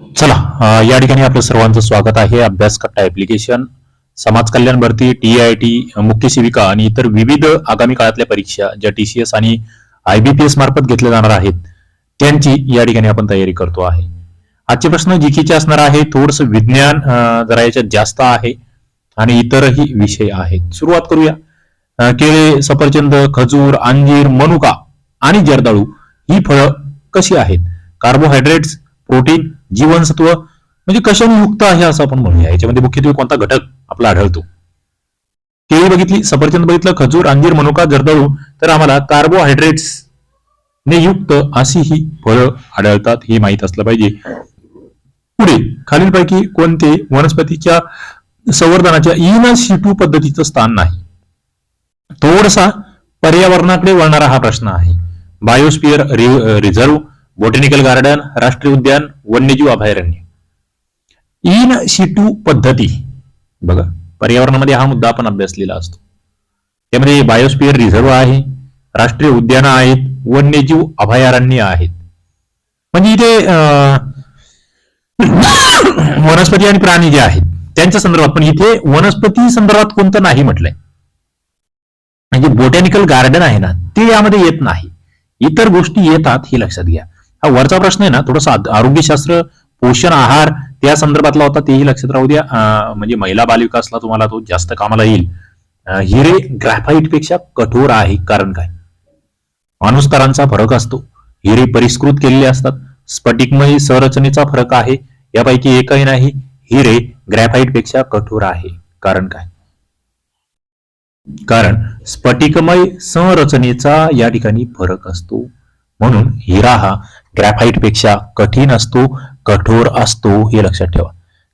चला या ठिकाणी आपलं सर्वांचं स्वागत आहे. अभ्यास कट्टा ऍप्लिकेशन समाज कल्याण भरती टी आय टी मुख्य सेविका आणि इतर विविध आगामी काळातल्या परीक्षा ज्या टी सी एस आणि आयबीपीएस मार्फत घेतल्या जाणार आहेत त्यांची या ठिकाणी आपण तयारी करतो आहे. आजचे प्रश्न जीकेचे असणार आहे. थोडस विज्ञान जरा याच्यात जास्त आहे आणि इतरही विषय आहेत. सुरुवात करूया. केळे सफरचंद खजूर अंजीर मनुका आणि जर्दाळू ही फळं कशी आहेत? कार्बोहायड्रेट्स प्रोटीन जीवनसत्व म्हणजे कशाने युक्त आहे असं आपण म्हणूया. याच्यामध्ये मुख्यत्वे कोणता घटक आपला आढळतो? केळी बघितली सफरचंद बघितलं खजूर अंजीर मनुका जर्दाळू तर आम्हाला कार्बोहायड्रेट्स ने युक्त अशी ही फळं आढळतात हे माहीत असलं पाहिजे. पुढे खालीलपैकी कोणते वनस्पतीच्या संवर्धनाच्या इन शिटू पद्धतीचं स्थान नाही? थोडसा पर्यावरणाकडे वळणारा हा प्रश्न आहे. बायोस्पियर रिझर्व्ह बॉटॅनिकल गार्डन राष्ट्रीय उद्यान वन्यजीव अभयारण्य. इन शिटू पद्धती. बघा पर्यावरणामध्ये हा मुद्दा आपण अभ्यासलेला असतो. त्यामध्ये बायोस्पियर रिझर्व आहे राष्ट्रीय उद्यानं आहेत वन्यजीव अभयारण्य आहेत. म्हणजे इथे अं, वनस्पती आणि प्राणी जे आहेत त्यांच्या संदर्भात पण इथे वनस्पती संदर्भात कोणतं नाही म्हटलंय. म्हणजे बोटॅनिकल गार्डन आहे ना ते यामध्ये येत नाही. इतर गोष्टी येतात हे लक्षात घ्या. हा वरचा प्रश्न आहे ना थोडासा आरोग्यशास्त्र पोषण आहार त्या संदर्भातला होता तेही लक्षात राहू द्या. म्हणजे महिला बालविकासला तुम्हाला तो जास्त कामाला येईल. हिरे ग्रॅफाईटपेक्षा कठोर आहे कारण काय? अनुस्तरांचा फरक असतो. हिरे परिष्कृत केलेले असतात. स्फटिकमय संरचनेचा फरक आहे. यापैकी एकही नाही. हिरे ग्रॅफाईटपेक्षा कठोर आहे. कारण काय? कारण स्फटिकमय संरचनेचा या ठिकाणी फरक असतो. म्हणून हिरा हा ग्रॅफाईटपेक्षा कठीण असतो कठोर असतो हे लक्षात ठेवा.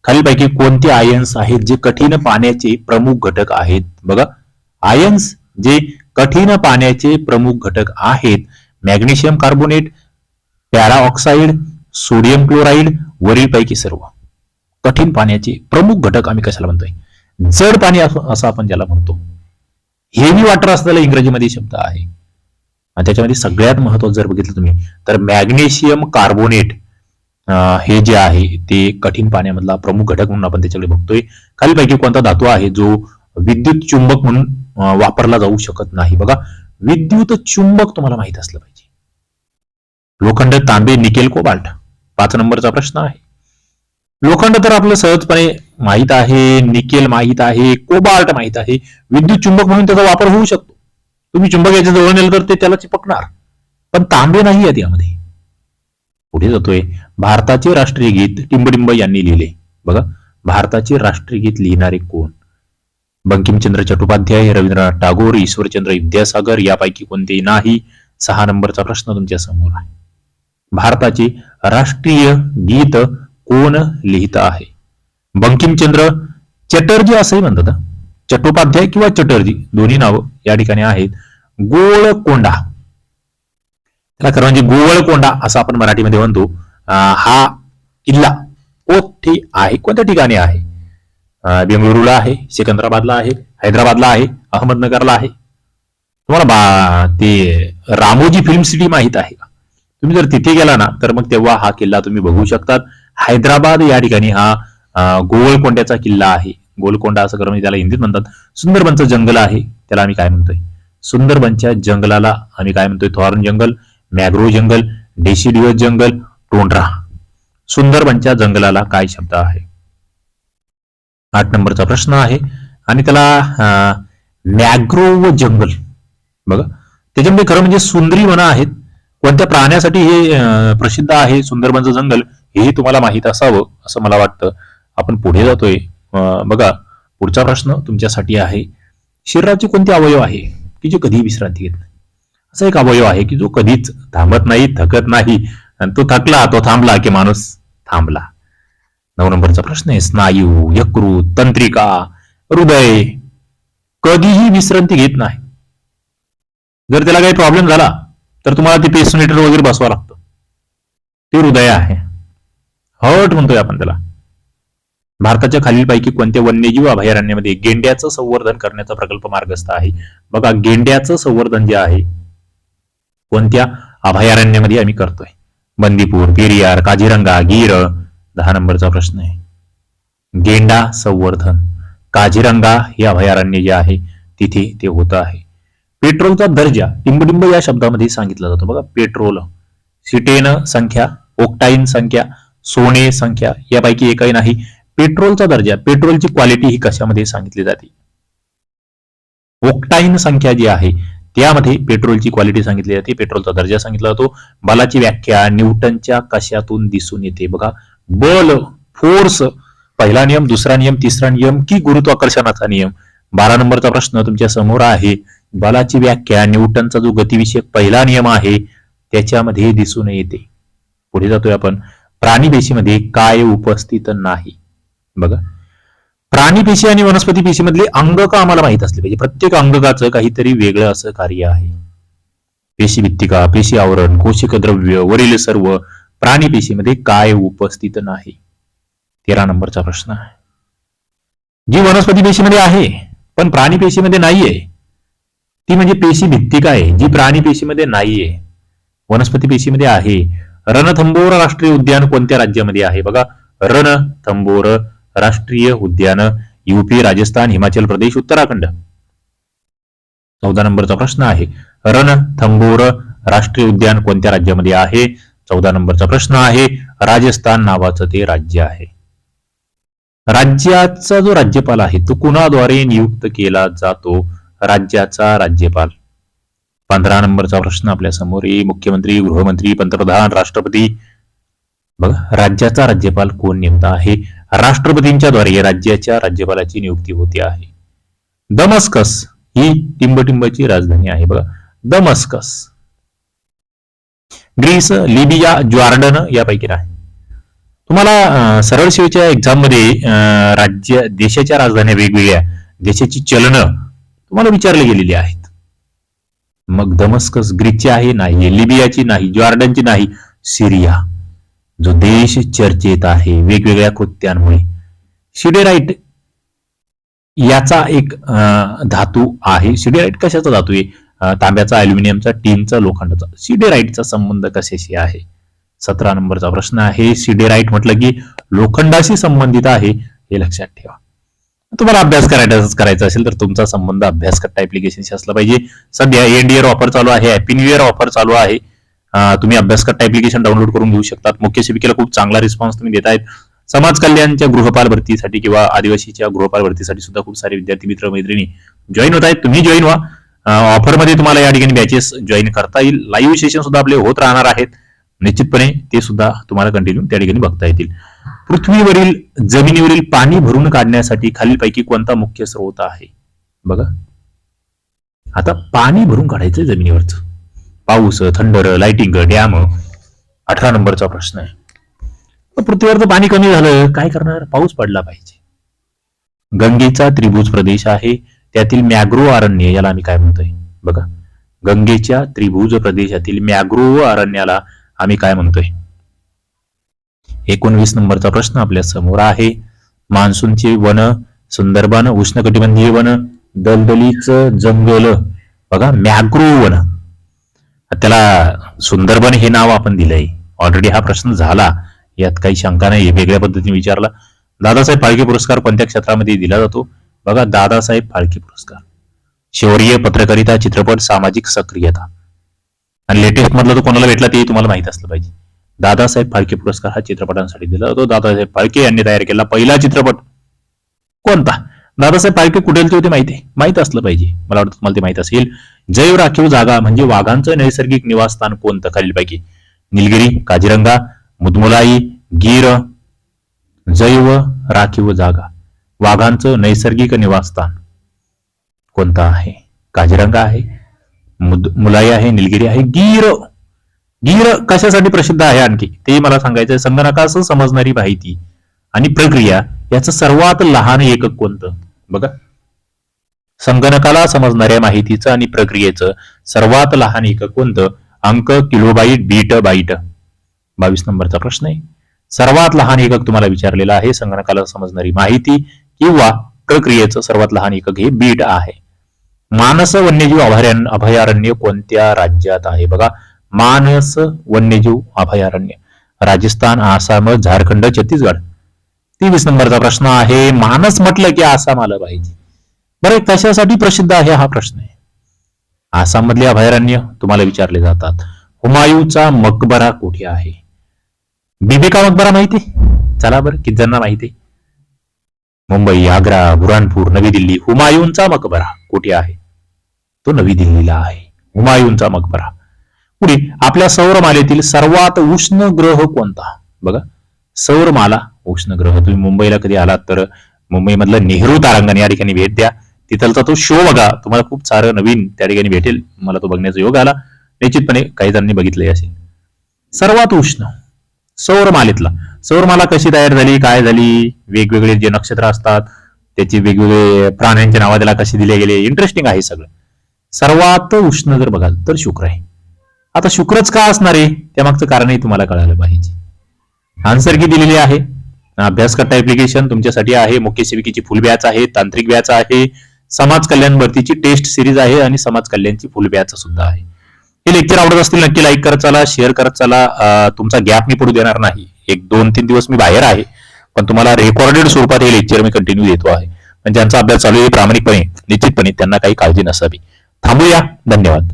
खालीलपैकी कोणते आयन्स आहेत जे कठीण पाण्याचे प्रमुख घटक आहेत? बघा. आयन्स जे कठीण पाण्याचे प्रमुख घटक आहेत magnesium carbonate peroxide sodium chloride वरीलपैकी सर्व. कठीण पाण्याचे प्रमुख घटक आम्ही कशाला म्हणतोय? जड पाणी असं असं आपण ज्याला म्हणतो. हेवी वॉटर असलेला इंग्रजीमध्ये शब्द आहे. आणि त्याच्यामध्ये सगळ्यात महत्वाचं जर बघितलं तुम्ही तर मॅग्नेशियम कार्बोनेट हे जे आहे ते कठीण पाण्यामधला प्रमुख घटक म्हणून आपण त्याच्याकडे बघतोय. खालीपैकी कोणता धातू आहे जो विद्युत चुंबक म्हणून वापरला जाऊ शकत नाही? बघा विद्युत चुंबक तुम्हाला माहीत असलं पाहिजे. लोखंड तांबे निकेल कोबाल्ट पाच नंबरचा प्रश्न आहे. लोखंड तर आपलं सहजपणे माहीत आहे निकेल माहीत आहे कोबाल्ट माहीत आहे. विद्युत चुंबक म्हणून त्याचा वापर होऊ शकतो. तुम्ही चुंबक याच्या जवळ नेलं तर ते त्याला चिपकणार. पण तांबे नाही आहेत यामध्ये. पुढे जातोय. भारताचे राष्ट्रीय गीत टिंबडिंब यांनी लिहिले. बघा भारताचे राष्ट्रीय गीत लिहिणारे कोण? बंकिमचंद्र चट्टोपाध्याय रवींद्रनाथ टागोर ईश्वरचंद्र विद्यासागर यापैकी कोणतेही नाही? सहा नंबरचा प्रश्न तुमच्यासमोर आहे. भारताचे राष्ट्रीय गीत कोण लिहित आहे? बंकिमचंद्र चटर्जी असंही म्हणतात चट्टोपाध्याय किंवा चटर्जी दोन्ही नावं या ठिकाणी आहेत. गोळकोंडा. त्याला खरं म्हणजे गोवळकोंडा असं आपण मराठीमध्ये म्हणतो. हा किल्ला कोठे आहे? कोणत्या ठिकाणी आहे? बेंगळुरूला आहे सिकंदराबादला आहे हैदराबादला आहे अहमदनगरला आहे. तुम्हाला बा ते रामोजी फिल्म सिटी माहीत आहे का? तुम्ही जर तिथे गेला ना तर मग तेव्हा हा किल्ला तुम्ही बघू शकतात. हैदराबाद या ठिकाणी हा गोवळकोंड्याचा किल्ला आहे. गोलकोंडा असं करून त्याला हिंदीत म्हणतात. सुंदरबनचं जंगल आहे त्याला आम्ही काय म्हणतोय? सुंदरबनच्या जंगलाला आम्ही काय म्हणतोय? थॉर्न जंगल मॅग्रो जंगल डेसिडिओ जंगल टोंड्रा. सुंदरबनच्या जंगलाला काय शब्द आहे? आठ नंबरचा प्रश्न आहे. आणि त्याला मॅग्रोव जंगल. बघा. त्याच्यामध्ये खरं म्हणजे सुंदरी वनं आहेत. कोणत्या प्राण्यासाठी हे प्रसिद्ध आहे सुंदरबनचं जंगल हेही तुम्हाला माहीत असावं असं मला वाटतं. आपण पुढे जातोय. बघा पुढचा प्रश्न तुमच्यासाठी आहे. शरीराचे कोणते अवयव आहे? की जे कधीही विश्रांती घेत नाही. असा एक अवयव आहे की जो कधीच थांबत नाही थकत नाही. आणि तो थकला तो थांबला की माणूस थांबला. नऊ नंबरचा प्रश्न आहे स्नायू यकृत तंत्रिका हृदय कधीही विश्रांती घेत नाही. जर त्याला काही प्रॉब्लेम झाला तर तुम्हाला ते पेसोनेटर वगैरे बसवा लागतं. ते हृदय आहे. हर्ट म्हणतोय आपण त्याला. भारताच्या खालीलपैकी कोणत्या वन्यजीव अभयारण्यामध्ये गेंड्याचं संवर्धन करण्याचा प्रकल्प मार्गस्थ आहे? बघा गेंड्याचं संवर्धन जे आहे कोणत्या अभयारण्यामध्ये आम्ही करतोय? बंदीपूर पेरियार काझीरंगा गीर. दहा नंबरचा प्रश्न आहे. गेंडा संवर्धन. काझीरंगा हे अभयारण्य जे आहे तिथे ते होत आहे. पेट्रोलचा दर्जा टिंबडिंब या शब्दामध्ये सांगितला जातो. बघा पेट्रोल. सिटेन संख्या ओक्टाईन संख्या सोने संख्या यापैकी एकही नाही. पेट्रोलचा दर्जा पेट्रोलची क्वालिटी ही कशामध्ये सांगितली जाते? ओक्टाईन संख्या जी आहे त्यामध्ये पेट्रोलची क्वालिटी सांगितली जाते पेट्रोलचा दर्जा सांगितला जातो. बलाची व्याख्या न्यूटनच्या कशातून दिसून येते? बघा बल फोर्स पहिला नियम दुसरा नियम तिसरा नियम की गुरुत्वाकर्षणाचा नियम? बारा नंबरचा प्रश्न तुमच्यासमोर आहे. बलाची व्याख्या न्यूटनचा जो गतिविषयक पहिला नियम आहे त्याच्यामध्ये दिसून येते. पुढे जातोय आपण. प्राणी पेशीमध्ये काय उपस्थित नाही? बघा. प्राणी पेशी आणि वनस्पती पेशीमधले अंगक आम्हाला माहीत असले पाहिजे? प्रत्येक अंगकाचं काहीतरी वेगळं असं कार्य आहे. पेशी भित्तिका पेशी आवरण कोशिक द्रव्य वरील सर्व प्राणी पेशीमध्ये काय उपस्थित नाही? तेरा नंबरचा प्रश्न आहे. जी वनस्पती पेशीमध्ये आहे पण प्राणी पेशीमध्ये नाहीये. ती म्हणजे पेशी भित्तिका आहे. जी प्राणी पेशीमध्ये नाहीये वनस्पती पेशीमध्ये आहे. रणथंबोर राष्ट्रीय उद्यान कोणत्या राज्यामध्ये आहे? बघा रणथंबोर राष्ट्रीय उद्यान युपी राजस्थान हिमाचल प्रदेश उत्तराखंड. चौदा नंबरचा प्रश्न आहे. रण थंबोर राष्ट्रीय उद्यान कोणत्या राज्यामध्ये आहे? चौदा नंबरचा प्रश्न आहे. राजस्थान नावाचं ते राज्य आहे. राज्याचा जो राज्यपाल आहे तो कुणाद्वारे नियुक्त केला जातो? राज्याचा राज्यपाल. पंधरा नंबरचा प्रश्न आपल्यासमोर आहे. मुख्यमंत्री गृहमंत्री पंतप्रधान राष्ट्रपती. बघा राज्याचा राज्यपाल कोण नेमता आहे? राष्ट्रपतींच्या द्वारे राज्याच्या राज्यपालाची नियुक्ती होते आहे. दमस्कस ही टिंबटिंबची राजधानी आहे. बघा दमस्कस. ग्रीस लिबिया जॉर्डन यापैकी नाही तुम्हाला सरळ सेवेच्या एक्झाममध्ये राज्य देशाच्या राजधान्या वेगवेगळ्या देशाची चलनं तुम्हाला विचारली गेलेली आहेत. मग दमस्कस ग्रीकची आहे नाही. लिबियाची नाही जॉर्डनची नाही सिरिया. जो देश चर्चेत आहे वेगवेगळ्या कृत्यांमुळे. शिडेराईट याचा एक धातू आहे. शिडेराईट कशाचा धातू आहे? तांब्याचा अल्युमिनियमचा टीनचा लोखंडाचा. सिडेराईटचा संबंध कशाशी आहे? सतरा नंबरचा प्रश्न आहे. सिडेराईट म्हटलं की लोखंडाशी संबंधित आहे हे लक्षात ठेवा. तुम्हाला अभ्यास करायचा करायचा असेल तर तुमचा संबंध अभ्यास करता ऍप्लिकेशनशी असला पाहिजे. सध्या एंड इयर ऑफर चालू आहे हॅपी न्यू इयर ऑफर चालू आहे. तुम्ही अभ्यासकट्ट ऍप्लिकेशन डाउनलोड करून घेऊ शकतात. मुख्य शिबिकेला खूप चांगला रिस्पॉन्स तुम्ही देत आहेत समाज कल्याणच्या गृहपाल भरतीसाठी किंवा आदिवासीच्या गृहपाल भरतीसाठी सुद्धा खूप सारे विद्यार्थी मित्र मैत्रिणी जॉईन होत आहेत तुम्ही जॉईन व्हा. ऑफरमध्ये तुम्हाला या ठिकाणी बॅचेस जॉईन करता येईल. लाईव्ह सेशन सुद्धा आपले होत राहणार आहेत. निश्चितपणे ते सुद्धा तुम्हाला कंटिन्यू त्या ठिकाणी बघता येतील. पृथ्वीवरील जमिनीवरील पाणी भरून काढण्यासाठी खालीलपैकी कोणता मुख्य स्रोत आहे? बघा. आता पाणी भरून काढायचं जमिनीवरचं. पाऊस थंडर लाइटिंग डॅम अठरा नंबरचा प्रश्न आहे. तर पृथ्वीवरचं पाणी कमी झालं. काय करणार? पाऊस पडला पाहिजे. गंगेचा त्रिभुज प्रदेश आहे. त्यातील मॅग्रो अरण्य याला आम्ही काय म्हणतोय? बघा. गंगेच्या त्रिभुज प्रदेशातील मॅग्रो अरण्याला आम्ही काय म्हणतोय? एकोणवीस नंबरचा प्रश्न आपल्यासमोर आहे. मान्सूनचे वन सुंदरबन उष्णकटिबंधीय वन दलदलीच जंगल. बघा मॅग्रो वन. त्याला सुंदरबन हे नाव आपण दिलंय. ऑलरेडी हा प्रश्न झाला. यात काही शंका नाही. वेगळ्या पद्धतीने विचारला. दादासाहेब फाळके पुरस्कार कोणत्या क्षेत्रामध्ये दिला जातो? बघा दादासाहेब फाळके पुरस्कार. शौर्य पत्रकारिता चित्रपट सामाजिक सक्रियता. आणि लेटेस्ट मधला तो कोणाला भेटला ते तुम्हाला माहीत असलं पाहिजे. दादासाहेब फाळके पुरस्कार हा चित्रपटांसाठी दिला जातो. दादासाहेब फाळके यांनी तयार केला पहिला चित्रपट कोणता? दादासाहेब फाळके कुठेलचे होते माहिती? आहे माहीत असलं पाहिजे. मला वाटतं तुम्हाला ते माहीत असेल. जैव राखीव जागा म्हणजे वाघांचं नैसर्गिक निवासस्थान कोणतं खालीलपैकी? निलगिरी काजीरंगा मुदमुलाई गीर जैव राखीव जागा. वाघांचं नैसर्गिक निवासस्थान कोणतं आहे? काजीरंगा आहे मुद मुलाई आहे निलगिरी आहे गीर. गीर कशासाठी प्रसिद्ध आहे आणखी? ते मला सांगायचं संगणकास समजणारी माहिती आणि प्रक्रिया याचं सर्वात लहान एकक कोणतं? बघा. संगणकाला समजणाऱ्या माहितीचं आणि प्रक्रियेचं सर्वात लहान एकक कोणतं? अंक किलोबाईट बीट बाईट बावीस नंबरचा प्रश्न आहे. सर्वात लहान एकक तुम्हाला विचारलेला आहे संगणकाला समजणारी माहिती किंवा प्रक्रियेचं सर्वात लहान एकक हे बीट आहे. मानस वन्यजीव अभयारण्य अभयारण्य कोणत्या राज्यात आहे? बघा. मानस वन्यजीव अभयारण्य. राजस्थान आसाम झारखंड छत्तीसगड. तेवीस नंबरचा प्रश्न आहे. मानस म्हटलं की आसाम आलं पाहिजे. बरं कशासाठी प्रसिद्ध आहे हा प्रश्न आहे. आसाम मधले अभयारण्य तुम्हाला विचारले जातात. हुमायूचा मकबरा कुठे आहे? बिबिका मकबरा माहिती चला बरं किती जणांना माहिती आहे? मुंबई आग्रा बुरानपूर नवी दिल्ली हुमायूंचा मकबरा कुठे आहे? तो नवी दिल्लीला आहे. हुमायूंचा मकबरा. पुढे आपल्या सौरमालेतील सर्वात उष्ण ग्रह कोणता? बघा सौरमाला उष्ण ग्रह तुम्ही मुंबईला कधी आलात तर मुंबईमधलं नेहरू तारांगण या ठिकाणी भेट द्या. तिथलचा तो शो बघा. तुम्हाला खूप सारं नवीन त्या ठिकाणी भेटेल. मला तो बघण्याचा योग आला. निश्चितपणे काही जणांनी बघितले असेल सर्वात उष्ण सौरमालेतला. सौरमाला कशी तयार झाली? काय झाली? वेगवेगळे जे नक्षत्र असतात त्याचे वेगवेगळे प्राण्यांचे नावा त्याला कसे दिले गेले? इंटरेस्टिंग आहे सगळं. सर्वात उष्ण जर बघाल तर शुक्र आहे. आता शुक्रच का असणार आहे? त्यामागचं कारणही तुम्हाला कळायला पाहिजे. आन्सर की दिलेली आहे. अभ्यासकर्ता ऍप्लिकेशन तुमच्यासाठी आहे. मुख्य सेविकेची फुल बॅच आहे तांत्रिक बॅच आहे समाज कल्याण भरतीची टेस्ट सिरीज आहे आणि समाज कल्याणची फुल बॅच सुद्धा आहे. हे लेक्चर आवडत असतील नक्की लाईक करत चला शेअर करत चला. तुमचा गॅप मी पडू देणार नाही. एक दोन तीन दिवस मी बाहेर आहे पण तुम्हाला रेकॉर्डेड स्वरूपात हे लेक्चर मी कंटिन्यू देतो आहे. पण ज्यांचा अभ्यास चालू आहे प्रामाणिकपणे निश्चितपणे त्यांना काही काळजी नसावी. थांबूया. धन्यवाद.